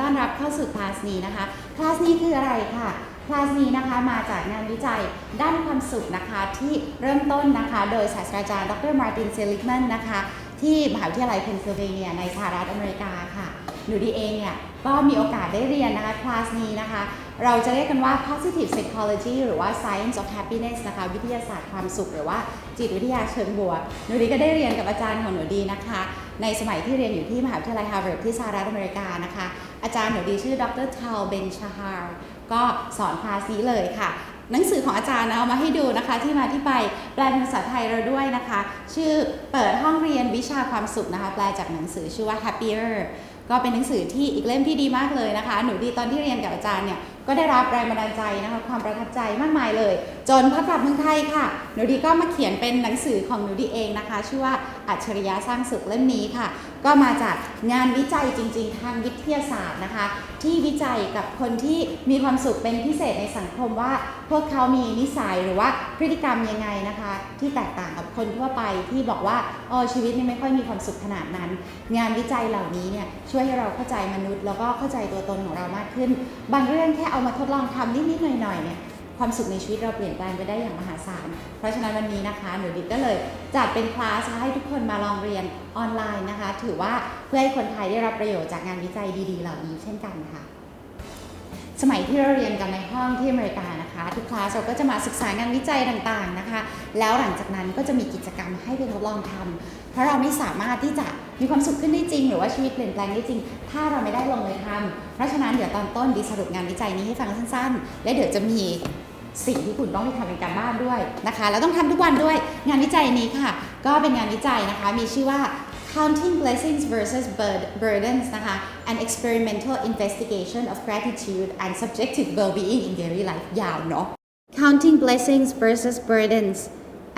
ต้อนรับเข้าสู่คลาสนี้นะคะ คลาสนี้คืออะไรค่ะ คลาสนี้นะคะมาจากงานวิจัยด้านความสุขนะคะที่เริ่มต้นนะคะโดยศาสตราจารย์ดรมาร์ตินเซลิกแมนนะคะที่มหาวิทยาลัยเพนซิลเวเนียในสหรัฐอเมริกาค่ะ หนูดีเองเนี่ยก็มีโอกาสได้เรียนนะคะคลาสนี้นะคะ เราจะเรียกกันว่า positive psychology หรือว่า science of happiness นะคะ วิทยาศาสตร์ความสุข หรือว่าจิตวิทยาเชิงบวก หนูดีก็ได้เรียนกับอาจารย์ของหนูดีนะคะ ในสมัยที่เรียนอยู่ที่มหาวิทยาลัยฮาร์วาร์ดที่สหรัฐอเมริกานะคะ อาจารย์หนูดีชื่อดรทาลเบนชาฮาร์ก็สอนคลาสนี้เลยค่ะ หนังสือของอาจารย์นะเอามาให้ดูนะคะ ที่มาที่ไปแปลเป็นภาษาไทยเราด้วยนะคะ ชื่อเปิดห้องเรียนวิชาความสุขนะคะ แปลจากหนังสือชื่อว่า happier ก็เป็นหนังสือที่อีกเล่มที่ดีมากเลยนะคะ หนูดีตอนที่เรียนกับอาจารย์เนี่ยก็ได้รับแรงบันดาลใจนะคะความประทับใจมากมายเลย จนพอกลับเมืองไทยค่ะ หนูดีก็มาเขียนเป็นหนังสือของหนูดีเองนะคะ ชื่อว่าอัจฉริยะสร้างสุขเล่มนี้ค่ะ ก็มาจากงานวิจัยจริง ๆ ทางวิทยาศาสตร์นะคะ ที่วิจัยกับคนที่มีความสุขเป็นพิเศษในสังคมว่า พวกเขามีนิสัยหรือว่าพฤติกรรมยังไงนะคะ ที่แตกต่างกับคนทั่วไปที่บอกว่าอ๋อชีวิตนี่ไม่ค่อยมีความสุขขนาดนั้น งานวิจัยเหล่านี้เนี่ยช่วยให้เราเข้าใจมนุษย์ แล้วก็เข้าใจตัวตนของเรามากขึ้น บางเรื่องแค่เอามาทดลองทำนิดๆหน่อยๆเนี่ย ความสุขในชีวิตเราเปลี่ยนแปลงไปได้อย่างมหาศาล เพราะฉะนั้นวันนี้นะคะหนูดิก็เลยจัดเป็นคลาสให้ทุกคนมาลองเรียนออนไลน์นะคะ ถือว่าเพื่อให้คนไทยได้รับประโยชน์จากงานวิจัยดีๆ เหล่านี้เช่นกันค่ะ สมัยที่เราเรียนกันในห้องที่อเมริกานะคะ ทุกคลาสเราก็จะมาศึกษางานวิจัยต่างๆนะคะ แล้วหลังจากนั้นก็จะมีกิจกรรมให้ไปทดลองทำเพราะเราไม่สามารถที่จะมีความสุขขึ้นได้จริง หรือว่าชีวิตเปลี่ยนแปลงได้จริง ถ้าเราไม่ได้ลงมือทำเพราะฉะนั้นเดี๋ยวตอนต้นดีสรุปงานวิจัยนี้ให้ฟังสั้นๆ และเดี๋ยวจะมี สิ่งที่คุณต้องไปทำเป็นการบ้านด้วยนะคะ แล้วต้องทำทุกวันด้วยงานวิจัยนี้ค่ะ ก็เป็นงานวิจัยนะคะ มีชื่อว่า Counting Blessings versus Burdens นะคะ an experimental investigation of gratitude and subjective well-being in daily life ยาวเนาะ Counting Blessings versus Burdens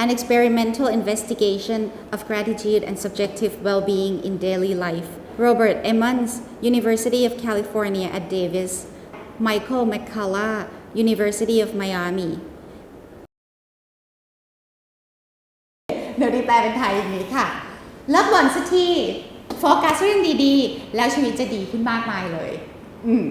an experimental investigation of gratitude and subjective well-being in daily life Robert Emmons University of California at Davis Michael McCullough University of Miami เดี๋ยวดีแปลเป็นไทยอย่างนี้ค่ะเลิกบ่นสักทีโฟกัสเรื่องดีๆ แล้วชีวิตจะดีขึ้นมากมายเลย อืม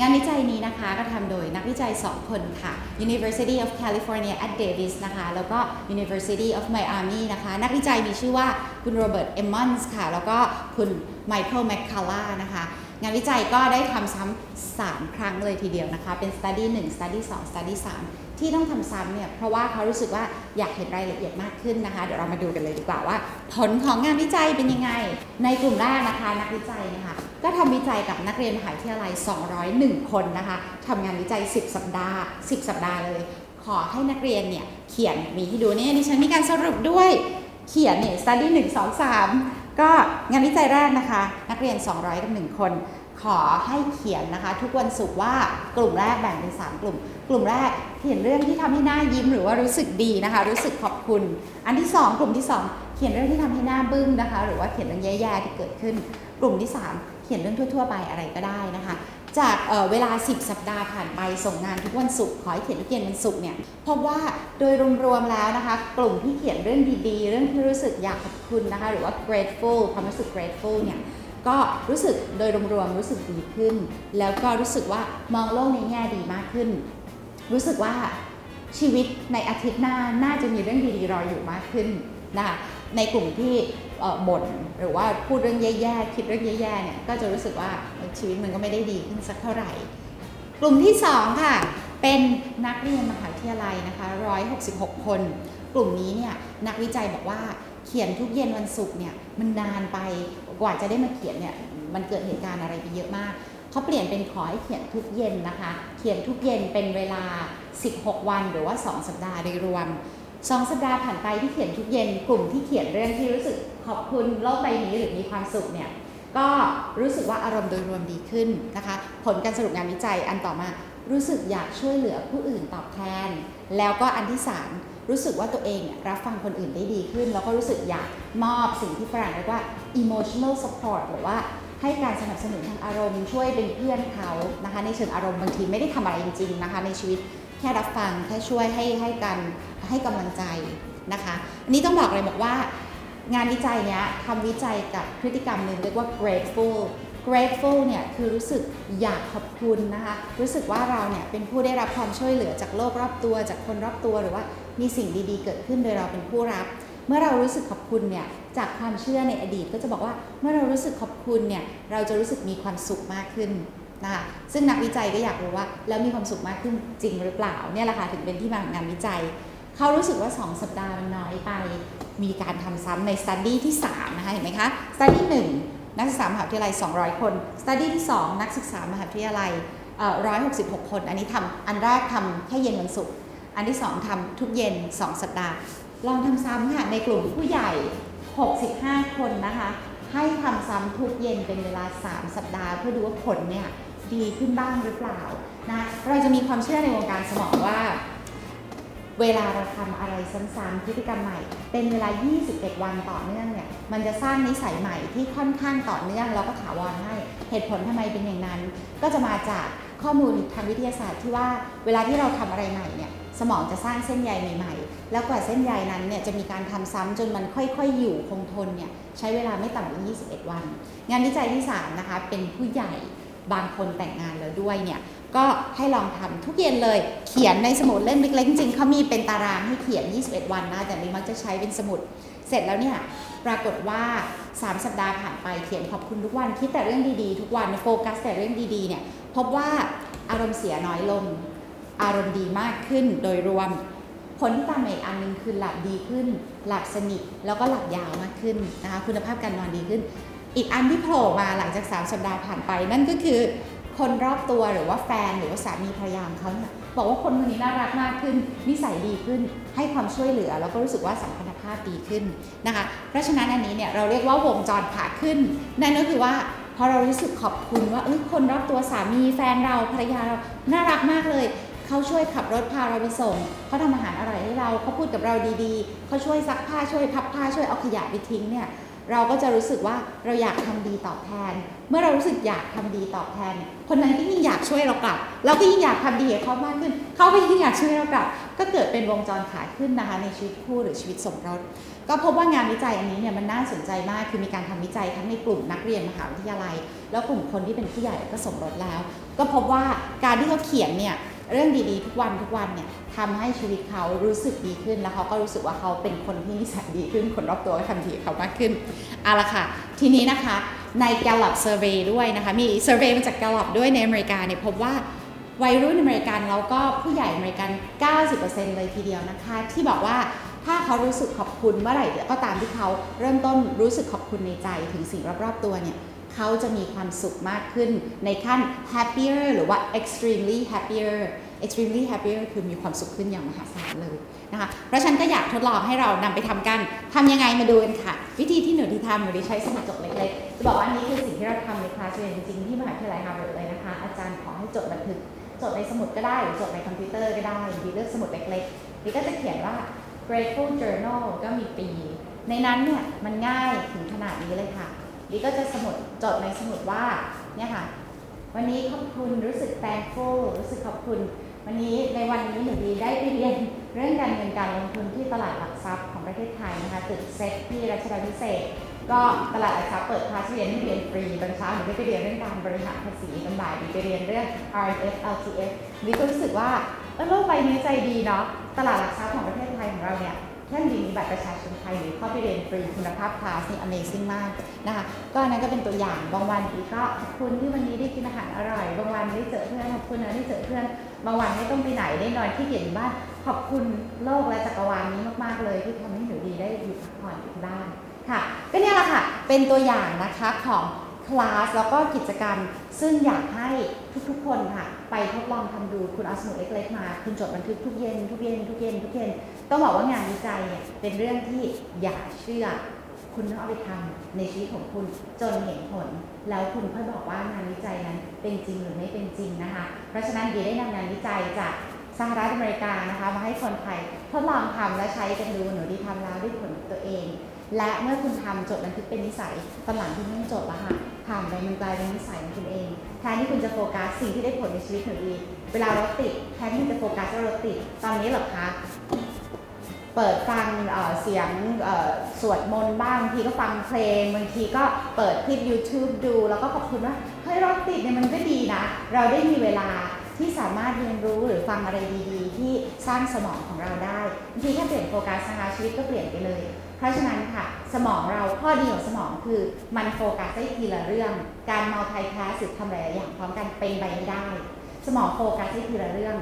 งานวิจัยนี้นะคะก็ทำโดยนักวิจัย 2 คนค่ะ University of California at Davis นะคะ แล้วก็ University of Miami นะคะ นักวิจัยมีชื่อว่าคุณโรเบิร์ต เอมมอนส์ค่ะ แล้วก็คุณไมเคิลแมคคาร่านะคะ งานวิจัยก็ได้ทำซ้ำ3ครั้งเลยทีเดียวนะคะ เป็น study 1 study 2 study 3 ที่ต้องทำซ้ำเนี่ยเพราะว่าเขารู้สึกว่าอยากเห็นรายละเอียดมากขึ้นนะคะ เดี๋ยวเรามาดูกันเลยดีกว่าว่า ผลของงานวิจัยเป็นยังไง ในกลุ่มแรกนะคะนักวิจัยนะคะก็ทำวิจัยกับนักเรียนมหาวิทยาลัย 201 คนนะคะทำงานวิจัย 10 สัปดาห์ 10 สัปดาห์เลย ขอให้นักเรียนเนี่ยเขียนมีให้ดูเนี่ยดิฉันมีการสรุปด้วยเขียนเนี่ย study 1 2 3 ก็งานวิจัยแรกนะคะ นักเรียน 200กับ1คน ขอให้เขียนนะคะ ทุกวันศุกร์ว่ากลุ่มแรกแบ่งเป็น 3 กลุ่ม กลุ่มแรกเขียนเรื่องที่ทำให้หน้ายิ้มหรือว่ารู้สึกดีนะคะ รู้สึกขอบคุณ อันที่ 2 กลุ่มที่ 2 เขียนเรื่องที่ทำให้หน้าบึ้งนะคะ หรือว่าเขียนเรื่องแย่ๆที่เกิดขึ้น กลุ่มที่ 3 เขียนเรื่องทั่ว ๆ ไปอะไรก็ได้นะคะ จากเเวลา 10 สัปดาห์ผ่านไปส่งงานทุกวันศุกร์ขอให้เขียนทุกเย็นวันศุกร์เนี่ยพบว่าโดยรวมๆแล้วนะคะ กลุ่มที่เขียนเรื่องดีๆ เรื่องที่รู้สึกอยากขอบคุณนะคะ หรือว่า grateful ความรู้สึก grateful เนี่ยก็รู้สึกโดยรวมๆรู้สึกดีขึ้น แล้วก็รู้สึกว่ามองโลกในแง่ดีมากขึ้น รู้สึกว่าชีวิตในอาทิตย์หน้าน่าจะมีเรื่องดีๆรออยู่มากขึ้นนะคะ ในกลุ่มที่บ่นหรือว่าพูดเรื่องแย่ๆคิดเรื่องแย่ๆเนี่ยก็จะรู้สึกว่าชีวิตมันก็ไม่ได้ดีขึ้นสักเท่าไหร่ กลุ่มที่ 2 ค่ะ เป็นนักเรียนมหาวิทยาลัยนะคะ166 คน กลุ่มนี้เนี่ยนักวิจัยบอกว่าเขียนทุกเย็นวันศุกร์เนี่ยมันนานไปกว่าจะได้มาเขียนเนี่ยมันเกิดเหตุการณ์อะไรไปเยอะมากเขาเปลี่ยนเป็นขอให้เขียนทุกเย็นนะคะ เขียนทุกเย็นเป็นเวลา 16 วันหรือว่า 2 สัปดาห์โดยรวม 2สัปดาห์ผ่านไปที่เขียนทุกเย็นกลุ่มที่เขียนเรื่องที่รู้สึกขอบคุณโลกใบนี้หรือมีความสุขเนี่ยก็รู้สึกว่าอารมณ์โดยรวมดีขึ้นนะคะ ผลการสรุปงานวิจัยอันต่อมารู้สึกอยากช่วยเหลือผู้อื่นตอบแทน แล้วก็อันที่สามรู้สึกว่าตัวเองรับฟังคนอื่นได้ดีขึ้น แล้วก็รู้สึกอยากมอบสิ่งที่ฝรั่งเรียกว่า emotional support หรือว่าให้การสนับสนุนทางอารมณ์ช่วยเป็นเพื่อนเขานะคะในเชิงอารมณ์บางทีไม่ได้ทำอะไรจริงๆนะคะในชีวิต แค่รับฟังแค่ช่วยให้ให้กันให้กำลังใจนะคะอันนี้ต้องบอกเลยบอกว่างานวิจัยเนี้ยทำวิจัยกับพฤติกรรมหนึ่งเรียกว่า grateful grateful เนี่ยคือรู้สึกอยากขอบคุณนะคะรู้สึกว่าเราเนี่ยเป็นผู้ได้รับความช่วยเหลือจากโลกรอบตัว จากคนรอบตัวหรือว่ามีสิ่งดีๆ เกิดขึ้นโดยเราเป็นผู้รับ เมื่อเรารู้สึกขอบคุณเนี่ยจากความเชื่อในอดีตก็จะบอกว่าเมื่อเรารู้สึกขอบคุณเนี่ยเราจะรู้สึกมีความสุขมากขึ้น นะคะซึ่งนักวิจัยก็อยากรู้ว่า แล้วมีความสุขมากขึ้นจริงหรือเปล่าเนี่ยแหละค่ะถึงเป็นที่มาของงานวิจัย เขารู้สึกว่า 2 สัปดาห์มันน้อยไป มีการทำซ้ำในสตัดดี้ที่ 3 นะคะ เห็นไหมคะสตัดดี้1นักศึกษามหาวิทยาลัย 200 คนสตัดดี้ที่ 2 นักศึกษามหาวิทยาลัยเอ่อ166 คน อันนี้ทำอันแรกทำแค่เย็นวันศุกร์อันที่ 2ทำทุกเย็น 2 สัปดาห์ ลองทำซ้ำค่ะในกลุ่มผู้ใหญ่ 65 คนนะคะให้ทำซ้ำทุกเย็นเป็นเวลา 3 สัปดาห์ เพื่อดูว่าผลเนี่ย ดีขึ้นบ้างหรือเปล่านะเราจะมีความเชื่อในวงการสมองว่า เวลาเราทำอะไรซ้ำๆพฤติกรรมใหม่ เป็นเวลา 21 วันต่อเนื่องเนี่ยมันจะสร้างนิสัยใหม่ที่ค่อนข้างต่อเนื่องแล้วก็ถาวรให้เหตุผลทำไมเป็นอย่างนั้น ก็จะมาจากข้อมูลทางวิทยาศาสตร์ที่ว่าเวลาที่เราทำอะไรใหม่เนี่ยสมองจะสร้างเส้นใยใหม่ๆ แล้วกว่าเส้นใยนั้นเนี่ยจะมีการทำซ้ำจนมันค่อยๆ อยู่คงทนเนี่ยใช้เวลาไม่ต่ำกว่า 21 วัน งานวิจัยที่ 3 นะคะ เป็นผู้ใหญ่ บางคนแต่งงานแล้วด้วยเนี่ยก็ให้ลองทำทุกเย็นเลย เขียนในสมุดเล่มเล็กๆจริงๆเขามีเป็นตารางให้เขียน 21 วันนะแต่นี่มักจะใช้เป็นสมุด เสร็จแล้วเนี่ยปรากฏว่า 3 สัปดาห์ผ่านไปเขียนขอบคุณทุกวันคิดแต่เรื่องดีๆ ทุกวันโฟกัสแต่เรื่องดีๆเนี่ยพบว่าอารมณ์เสียน้อยลง อารมณ์ดีมากขึ้นโดยรวม ผลที่ตามมาอีกอันหนึงคือหลับดีขึ้น หลับสนิทแล้วก็หลับยาวมากขึ้นนะคะคุณภาพการนอนดีขึ้น อีกอันที่โผล่มาหลังจาก 3 สัปดาห์ผ่านไป นั่นก็คือคนรอบตัวหรือว่าแฟนหรือว่าสามีภรรยาของเขาเนี่ยบอกว่าคนคนนี้น่ารักมากขึ้น นิสัยดีขึ้น ให้ความช่วยเหลือ แล้วก็รู้สึกว่าสัมพันธภาพดีขึ้นนะคะ เพราะฉะนั้นอันนี้เนี่ยเราเรียกว่าวงจรขาขึ้น นั่นก็คือว่าพอเรารู้สึกขอบคุณว่าเอ้ยคนรอบตัวสามีแฟนเราภรรยาเราน่ารักมากเลยเขาช่วยขับรถพาเราไปส่งเขาทำอาหารอร่อยให้เราเขาพูดกับเราดีๆเขาช่วยซักผ้าช่วยพับผ้าช่วยเอาขยะไปทิ้งเนี่ย เราก็จะรู้สึกว่าเราอยากทำดีตอบแทน เมื่อเรารู้สึกอยากทำดีตอบแทน คนนั้นก็ยิ่งอยากช่วยเรากลับ เราก็ยิ่งอยากทำดีกับเขามากขึ้น เขาก็ยิ่งอยากช่วยเรากลับ ก็เกิดเป็นวงจรขาขึ้นนะคะในชีวิตคู่หรือชีวิตสมรส ก็พบว่างานวิจัยอันนี้เนี่ยมันน่าสนใจมาก คือมีการทำวิจัยทั้งในกลุ่มนักเรียนมหาวิทยาลัย แล้วกลุ่มคนที่เป็นผู้ใหญ่ก็สมรสแล้ว ก็พบว่าการที่เขาเขียนเนี่ย เรื่องดีๆ ทุกวันทุกวันเนี่ยทำให้ชีวิตเขารู้สึกดีขึ้น แล้วเขาก็รู้สึกว่าเขาเป็นคนที่นิสัยดีขึ้นคนรอบตัวก็ทำดีเขามากขึ้นเอาละค่ะ ทีนี้นะคะใน Gallup Survey ด้วยนะคะ มี survey มาจาก Gallup ด้วยในอเมริกาเนี่ยพบว่าวัยรุ่นอเมริกันแล้วก็ผู้ใหญ่อเมริกัน 90%เลยทีเดียวนะคะ ที่บอกว่าถ้าเขารู้สึกขอบคุณเมื่อไหร่ก็ตามที่เขาเริ่มต้นรู้สึกขอบคุณในใจถึงสิ่งรอบๆตัวเนี่ย เขาจะมีความสุขมากขึ้นในขั้น happier หรือว่า extremely happier extremely happier คือมีความสุขขึ้นอย่างมหาศาลเลยนะคะเพราะฉันก็อยากทดลองให้เรานำไปทำกันทำยังไงมาดูกันค่ะ วิธีที่หนูที่ทำหนูได้ใช้สมุดจดเล็กๆจะบอกว่าอันนี้คือสิ่งที่เราทำในคลาสเรียนจริงๆที่มหาวิทยาลัยฮาร์วาร์ดเลยนะคะ อาจารย์ขอให้จดบันทึกจดในสมุดก็ได้หรือจดในคอมพิวเตอร์ก็ได้หรือเลือกสมุดเล็กๆนี่ก็จะเขียนว่า grateful journal ก็มีปี ในนั้นเนี่ยมันง่ายถึงขนาดนี้เลยค่ะ นี่ก็จะสมุดจดในสมุดว่าเนี่ยค่ะ วันนี้ขอบคุณรู้สึก thankful รู้สึกขอบคุณ วันนี้ในวันนี้หนูดีได้ไปเรียนเรื่องการเงินการลงทุนที่ตลาดหลักทรัพย์ของประเทศไทยนะคะตึกเซ็ตที่รัชดาพิเศษก็ตลาดหลักทรัพย์เปิดคลาสเรียนให้เรียนฟรีตอนเช้าหนูได้ไปเรียนเรื่องการบริหารภาษีตอนบ่ายหนูไปเรียนเรื่อง RF LTF นี่ก็รู้สึกว่าเออโลกใบนี้ใจดีเนาะตลาดหลักทรัพย์ของประเทศไทยของเราเนี่ยแค่ดีมีบัตรประชาชน ยหรือเข้าไปเรียนฟรีคุณภาพคลาสนี่ Amazing มากนะคะก็อันนั้นก็เป็นตัวอย่างบางวันอีกก็ขอบคุณที่วันนี้ได้กินอาหารอร่อยบางวันได้เจอเพื่อนขอบคุณนะได้เจอเพื่อนบางวันไม่ต้องไปไหนได้นอนที่เกียจอยู่บ้านขอบคุณโลกและจักรวาลนี้มากๆเลยที่ทำให้หนูดีได้อยู่พักผ่อนอยู่บ้านค่ะก็เนี่ยแหละค่ะเป็นตัวอย่างนะคะของคลาสแล้วก็กิจกรรม ซึ่งอยากให้ทุกๆคนค่ะ ไปทดลองทำดูคุณเอาสมุดเล็ก ๆ มา คุณจดบันทึกทุกเย็นทุกเย็นทุกเย็นทุกเย็นต้องบอกว่างานวิจัยเนี่ยเป็นเรื่องที่อย่าเชื่อ คุณต้องเอาไปทำในชีวิตของคุณจนเห็นผล แล้วคุณค่อยบอกว่างานวิจัยนั้นเป็นจริงหรือไม่เป็นจริงนะคะ เพราะฉะนั้นเดียได้นำงานวิจัยจากสหรัฐอเมริกานะคะมาให้คนไทยทดลองทำและใช้กันดูหนูดีทำแล้วได้ผลตัวเอง และเมื่อคุณทำจดบันทึกเป็นนิสัยตอนหลังคุณไม่อจดแล้วค่ะทำไปมันกลายเป็นนิสัยของคุณเอง แทนที่คุณจะโฟกัสสิ่งที่ได้ผลในชีวิตหนูดีเวลารถติดแทนที่จะโฟกัสว่ารถติดตอนนี้หรอคะเปิดฟังเสียงสวดมนต์บ้างบางทีก็ฟังเพลงบางทีก็เปิดคลิป YouTube ดู แล้วก็ขอบคุณว่าเฮ้ยรถติดเนี่ยมันก็ดีนะ เราได้มีเวลา ที่สามารถเรียนรู้หรือฟังอะไรดีๆ ที่สร้างสมองของเราได้บางทีแค่เปลี่ยนโฟกัสนะคะชีวิตก็เปลี่ยนไปเลย เพราะฉะนั้นค่ะ สมองเราข้อดีของสมองคือมันโฟกัสได้ทีละเรื่อง การ multitask หรือทำหลายอย่างพร้อมกันเป็นไปไม่ได้ สมองโฟกัสได้ทีละเรื่อง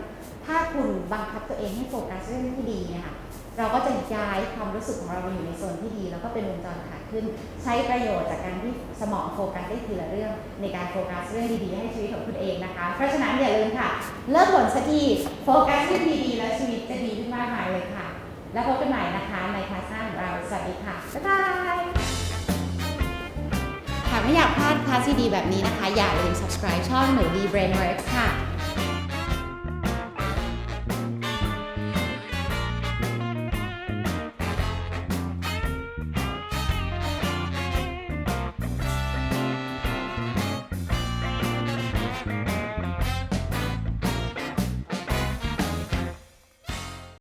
ถ้าคุณบังคับตัวเองให้โฟกัสเรื่องที่ดีเนี่ยค่ะ เราก็จะย้ายความรู้สึกของเรามาอยู่ในโซนที่ดี แล้วก็เป็นวงจรขาขึ้น ใช้ประโยชน์จากการที่สมองโฟกัสได้ทีละเรื่อง ในการโฟกัสเรื่องดีๆให้ชีวิตของคุณเองนะคะ เพราะฉะนั้นอย่าลืมค่ะ เลิกบ่นสักทีโฟกัสเรื่องดีๆแล้วชีวิตจะดีขึ้นมากมายเลยค่ะ แล้วพบกันใหม่นะคะในคลาสหน้าของเราสวัสดีค่ะบ๊ายบายหากไม่อยากพลาดคลาสดีๆแบบนี้นะคะ อย่าลืม subscribe ช่องหนูดี Brainworks ค่ะ